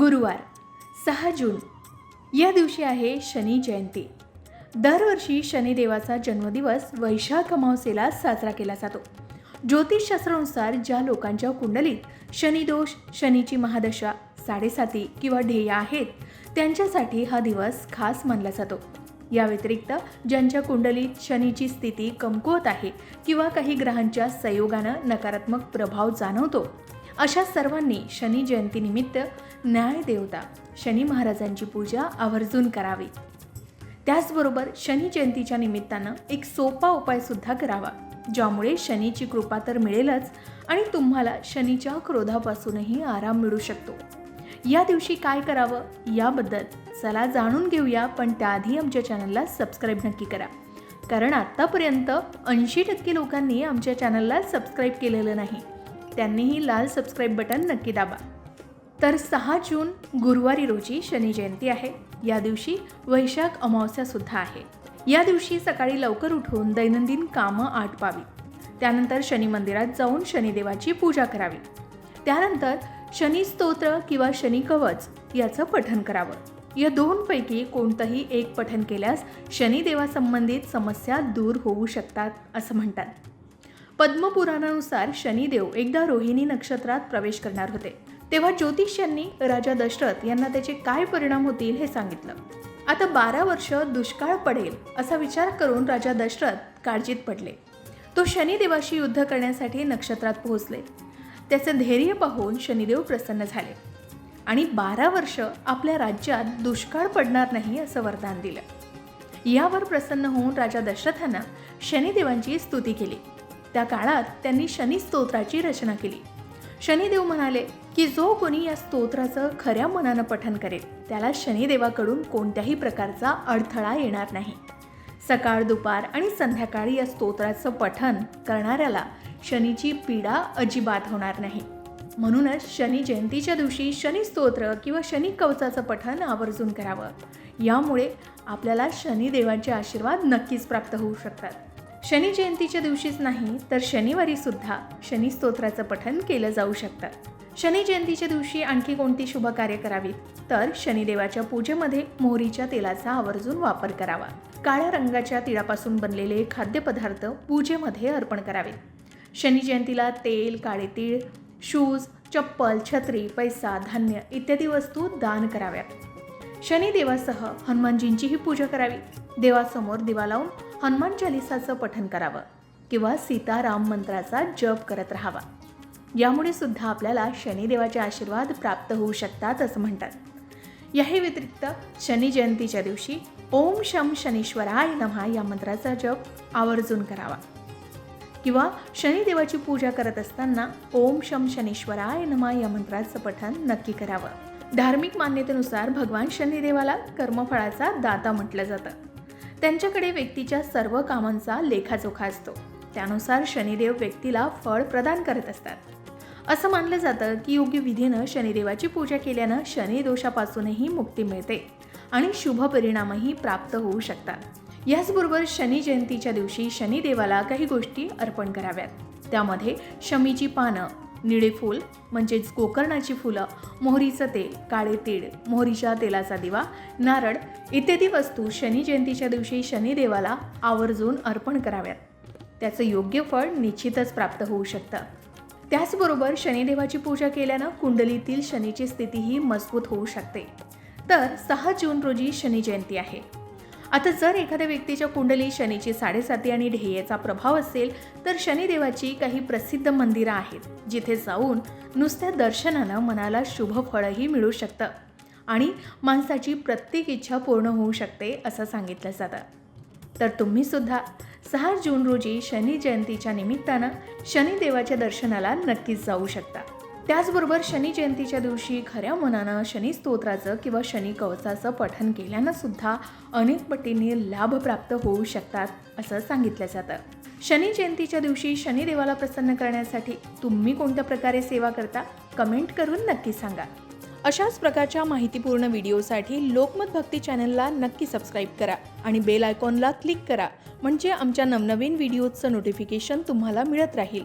गुरुवार सहा जून. या दिवशी आहे शनी जयंती. दरवर्षी शनिदेवाचा जन्मदिवस वैशाख अमावस्येला साजरा केला जातो. ज्योतिषशास्त्रानुसार ज्या लोकांच्या कुंडलीत शनिदोष शनीची महादशा साडेसाती किंवा ध्येय आहेत त्यांच्यासाठी हा दिवस खास मानला जातो. या व्यतिरिक्त ज्यांच्या कुंडलीत शनीची स्थिती कमकुवत आहे किंवा काही ग्रहांच्या संयोगानं नकारात्मक प्रभाव जाणवतो अशा सर्वांनी शनी जयंतीनिमित्त न्याय देवता शनी महाराजांची पूजा आवर्जून करावी. त्याचबरोबर शनी जयंतीच्या निमित्तानं एक सोपा उपायसुद्धा करावा ज्यामुळे शनीची कृपा तर मिळेलच आणि तुम्हाला शनीच्या क्रोधापासूनही आराम मिळू शकतो. या दिवशी काय करावं याबद्दल चला जाणून घेऊया पण त्याआधी आमच्या चॅनलला सबस्क्राईब नक्की करा. कारण आत्तापर्यंत ऐंशी टक्के लोकांनी आमच्या चॅनलला सबस्क्राईब केलेलं नाही. त्यांनीही लाल सबस्क्राईब बटन नक्की दाबा. तर सहा जून गुरुवारी रोजी शनी जयंती आहे. या दिवशी वैशाख अमावस्या सुद्धा आहे. या दिवशी सकाळी लवकर उठून दैनंदिन कामं आटपावी. त्यानंतर शनी मंदिरात जाऊन शनिदेवाची पूजा करावी. त्यानंतर शनी स्तोत्र किंवा शनी कवच याचं पठन करावं. या दोनपैकी कोणतंही एक पठन केल्यास शनिदेवासंबंधित समस्या दूर होऊ शकतात असं म्हणतात. पद्मपुराणानुसार शनिदेव एकदा रोहिणी नक्षत्रात प्रवेश करणार होते. तेव्हा ज्योतिष यांनी राजा दशरथ यांना त्याचे काय परिणाम होतील हे सांगितलं. आता बारा वर्ष दुष्काळ पडेल असा विचार करून राजा दशरथ काळजीत पडले. तो शनिदेवाशी युद्ध करण्यासाठी नक्षत्रात पोहोचले. त्याचे धैर्य पाहून शनिदेव प्रसन्न झाले. आणि बारा वर्ष आपल्या राज्यात दुष्काळ पडणार नाही असं वरदान दिलं. यावर प्रसन्न होऊन राजा दशरथांना शनिदेवांची स्तुती केली. त्या काळात त्यांनी शनी स्तोत्राची रचना केली. शनिदेव म्हणाले की जो कोणी या स्तोत्राचं खऱ्या मनानं पठन करेल त्याला शनिदेवाकडून कोणत्याही प्रकारचा अडथळा येणार नाही. सकाळ दुपार आणि संध्याकाळी या स्तोत्राचं पठन करणाऱ्याला शनीची पीडा अजिबात होणार नाही. म्हणूनच शनी जयंतीच्या दिवशी शनी स्तोत्र किंवा शनी कवचाचं पठन आवर्जून करावं. यामुळे आपल्याला शनिदेवांचे आशीर्वाद नक्कीच प्राप्त होऊ शकतात. शनी जयंतीच्या दिवशीच नाही तर शनिवारी सुद्धा शनी स्तोत्राचं पठन केलं जाऊ शकतं. शनी जयंतीच्या दिवशी आणखी कोणती शुभ कार्य करावीत? तर शनिदेवाच्या पूजेमध्ये मोहरीच्या तेलाचा आवर्जून वापर करावा. काळ्या रंगाच्या तिळापासून बनलेले खाद्यपदार्थ पूजेमध्ये अर्पण करावेत. शनी जयंतीला तेल काळे तीळ शूज चप्पल छत्री पैसा धान्य इत्यादी वस्तू दान कराव्यात. शनिदेवासह हनुमानजींचीही पूजा करावी. देवासमोर दिवा लावून हनुमान चालिसाचं पठन करावं किंवा सीताराम मंत्राचा जप करत राहावा. यामुळे सुद्धा आपल्याला शनिदेवाचे आशीर्वाद प्राप्त होऊ शकतात असं म्हणतात. याही व्यतिरिक्त शनी जयंतीच्या दिवशी ओम शम शनीश्वराय नमहा या मंत्राचा जप आवर्जून करावा. किंवा शनिदेवाची पूजा करत असताना ओम शम शनीश्वराय नमा या मंत्राचं पठण नक्की करावं. धार्मिक मान्यतेनुसार भगवान शनिदेवाला कर्मफळाचा दाता म्हटलं जातं. त्यांच्याकडे व्यक्तीच्या सर्व कामांचा लेखाजोखा असतो. त्यानुसार शनिदेव व्यक्तीला फळ प्रदान करत असतात. असं मानलं जातं की योग्य विधीनं शनिदेवाची पूजा केल्यानं शनिदोषापासूनही मुक्ती मिळते आणि शुभ परिणामही प्राप्त होऊ शकतात. याचबरोबर शनी जयंतीच्या दिवशी शनिदेवाला काही गोष्टी अर्पण कराव्यात. त्यामध्ये शमीची पानं निळे फूल म्हणजेच गोकर्णाची फुलं मोहरीचं तेल काळे तीळ मोहरीच्या तेलाचा दिवा नारळ इत्यादी वस्तू शनी जयंतीच्या दिवशी शनिदेवाला आवर्जून अर्पण कराव्यात. त्याचं योग्य फळ निश्चितच प्राप्त होऊ शकतं. त्याचबरोबर शनिदेवाची पूजा केल्यानं कुंडलीतील शनीची स्थितीही मजबूत होऊ शकते. तर सहा जून रोजी शनी जयंती आहे. आता जर एखाद्या व्यक्तीच्या कुंडली शनीची साडेसाती आणि ध्येयाचा प्रभाव असेल तर शनिदेवाची काही प्रसिद्ध मंदिरं आहेत जिथे जाऊन नुसत्या दर्शनानं मनाला शुभ फळही मिळू शकतं आणि माणसाची प्रत्येक इच्छा पूर्ण होऊ शकते असं सांगितलं जातं. तर तुम्ही सुद्धा सहा जून रोजी शनी जयंतीच्या निमित्तानं शनिदेवाच्या दर्शनाला नक्कीच जाऊ शकता. त्याचबरोबर शनी जयंतीच्या दिवशी खऱ्या मनानं शनी स्तोत्राचं किंवा शनी कवचाचं पठन केल्यानं सुद्धा अनेक पटींनी लाभ प्राप्त होऊ शकतात असं सांगितलं जातं. शनी जयंतीच्या दिवशी शनिदेवाला प्रसन्न करण्यासाठी तुम्ही कोणत्या प्रकारे सेवा करता? कमेंट करून नक्की सांगा. अशाच प्रकारच्या माहितीपूर्ण व्हिडिओसाठी लोकमत भक्ती चॅनलला नक्की सबस्क्राईब करा आणि बेल आयकॉनला क्लिक करा म्हणजे आमच्या नवनवीन व्हिडिओचं नोटिफिकेशन तुम्हाला मिळत राहील.